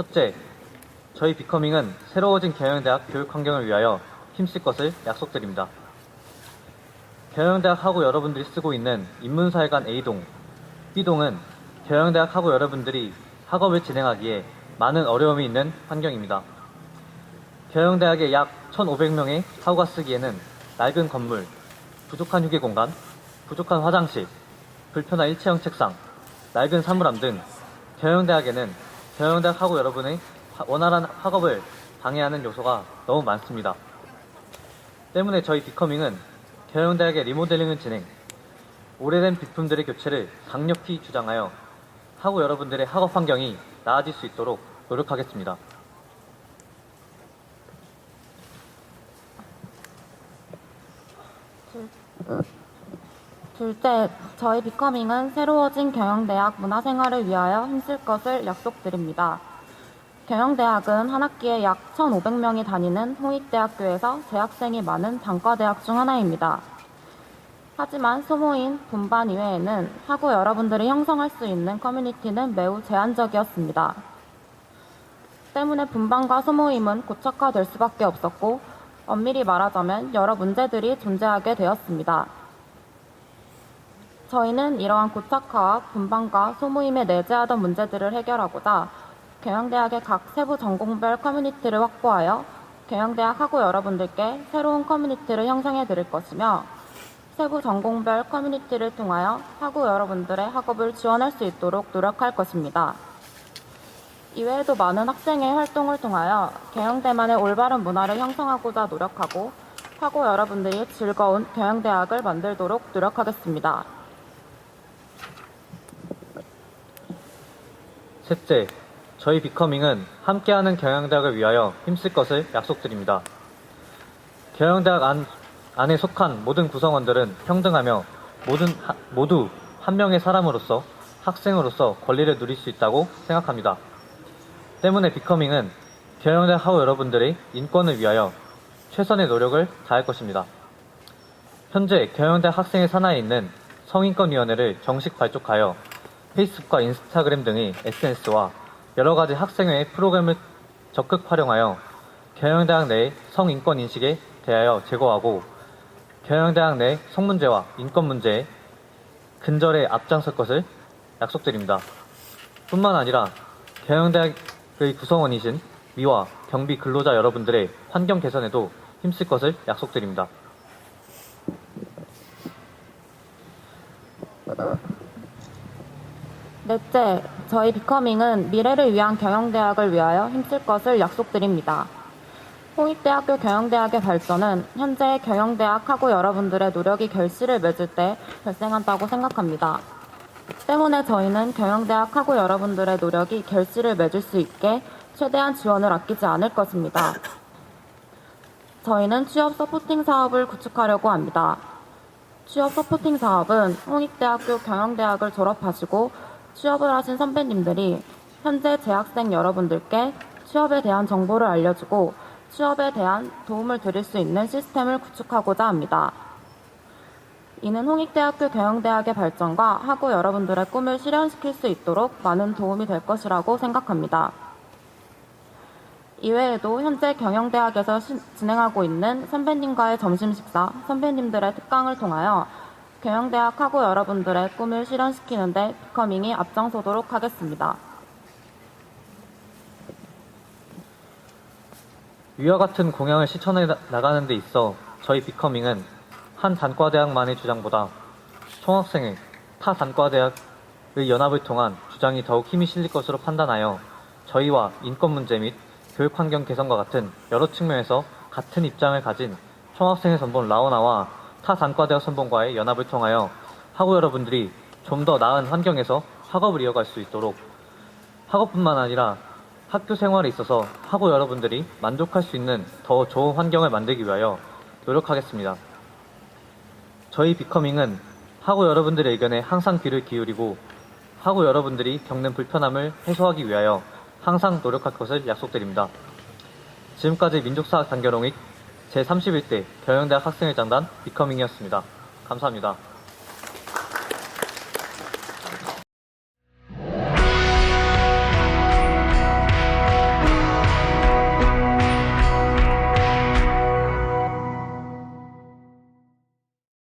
첫째, 저희 비커밍은 새로워진 경영대학 교육 환경을 위하여 힘쓸 것을 약속드립니다. 경영대학 하고 여러분들이 쓰고 있는 인문사회관 A동, B동은 경영대학 하고 여러분들이 학업을 진행하기에 많은 어려움이 있는 환경입니다. 경영대학에 약 1,500명의 학우가 쓰기에는 낡은 건물, 부족한 휴게 공간, 부족한 화장실, 불편한 일체형 책상, 낡은 사물함 등 경영대학에는 경영대학 하고 여러분의 하- 원활한 학업을 방해하는 요소가 너무 많습니다. 때문에 저희 비커밍은 경영대학의 리모델링을 진행, 오래된 비품들의 교체를 강력히 주장하여 하고 여러분들의 학업 환경이 나아질 수 있도록 노력하겠습니다. 둘째, 저희 비커밍은 새로워진 경영대학 문화생활을 위하여 힘쓸 것을 약속드립니다. 경영대학은 한 학기에 약 1,500명이 다니는 홍익대학교에서 재학생이 많은 단과대학 중 하나입니다. 하지만 소모인 분반 이외에는 학우 여러분들이 형성할 수 있는 커뮤니티는 매우 제한적이었습니다. 때문에 분반과 소모임은 고착화될 수밖에 없었고 엄밀히 말하자면 여러 문제들이 존재하게 되었습니다. 저희는 이러한 고착화와 분반과 소모임에 내재하던 문제들을 해결하고자 경영대학의 각 세부 전공별 커뮤니티를 확보하여 경영대학 학우 여러분들께 새로운 커뮤니티를 형성해 드릴 것이며 세부 전공별 커뮤니티를 통하여 학우 여러분들의 학업을 지원할 수 있도록 노력할 것입니다. 이외에도 많은 학생의 활동을 통하여 경영대만의 올바른 문화를 형성하고자 노력하고 학우 여러분들이 즐거운 경영대학을 만들도록 노력하겠습니다. 셋째, 저희 비커밍은 함께하는 경영대학을 위하여 힘쓸 것을 약속드립니다. 경영대학 안, 안에 속한 모든 구성원들은 평등하며 모든, 하- 모두 한 명의 사람으로서 학생으로서 권리를 누릴 수 있다고 생각합니다. 때문에 비커밍은 경영대학 하우 여러분들의 인권을 위하여 최선의 노력을 다할 것입니다. 현재 경영대학 학생의 산하에 있는 성인권위원회를 정식 발족하여 페이스북과 인스타그램 등의 SNS와 여러 가지 학생회 프로그램을 적극 활용하여 경영대학 내의 성인권 인식에 대하여 제거하고 경영대학 내 성문제와 인권 문제에 근절에 앞장설 것을 약속드립니다. 뿐만 아니라 경영대학의 구성원이신 미화 경비 근로자 여러분들의 환경 개선에도 힘쓸 것을 약속드립니다. 넷째, 저희 비커밍은 미래를 위한 경영대학을 위하여 힘쓸 것을 약속드립니다. 홍익대학교 경영대학의 발전은 현재 경영대학 하고 여러분들의 노력이 결실을 맺을 때 발생한다고 생각합니다. 때문에 저희는 경영대학 하고 여러분들의 노력이 결실을 맺을 수 있게 최대한 지원을 아끼지 않을 것입니다. 저희는 취업 서포팅 사업을 구축하려고 합니다. 취업 서포팅 사업은 홍익대학교 경영대학을 졸업하시고 취업을 하신 선배님들이 현재 재학생 여러분들께 취업에 대한 정보를 알려주고 취업에 대한 도움을 드릴 수 있는 시스템을 구축하고자 합니다. 이는 홍익대학교 경영대학의 발전과 학우 여러분들의 꿈을 실현시킬 수 있도록 많은 도움이 될 것이라고 생각합니다. 이외에도 현재 경영대학에서 시- 진행하고 있는 선배님과의 점심 식사, 선배님들의 특강을 통하여 경영대학 하고 여러분들의 꿈을 실현시키는데 비커밍이 앞장서도록 하겠습니다. 위와 같은 공약을 실천해 나- 나가는 데 있어 저희 비커밍은 한 단과대학만의 주장보다 총학생회 타 단과대학의 연합을 통한 주장이 더욱 힘이 실릴 것으로 판단하여 저희와 인권 문제 및 교육 환경 개선과 같은 여러 측면에서 같은 입장을 가진 총학생회 선본 라오나와 타 단과대학 선본과의 연합을 통하여 학우 여러분들이 좀 더 나은 환경에서 학업을 이어갈 수 있도록 학업뿐만 아니라 학교 생활에 있어서 학우 여러분들이 만족할 수 있는 더 좋은 환경을 만들기 위하여 노력하겠습니다. 저희 비커밍은 학우 여러분들의 의견에 항상 귀를 기울이고 학우 여러분들이 겪는 불편함을 해소하기 위하여 항상 노력할 것을 약속드립니다. 지금까지 민족사학 단결홍익 제31대 경영대학 학생회장단 비커밍이었습니다. 감사합니다.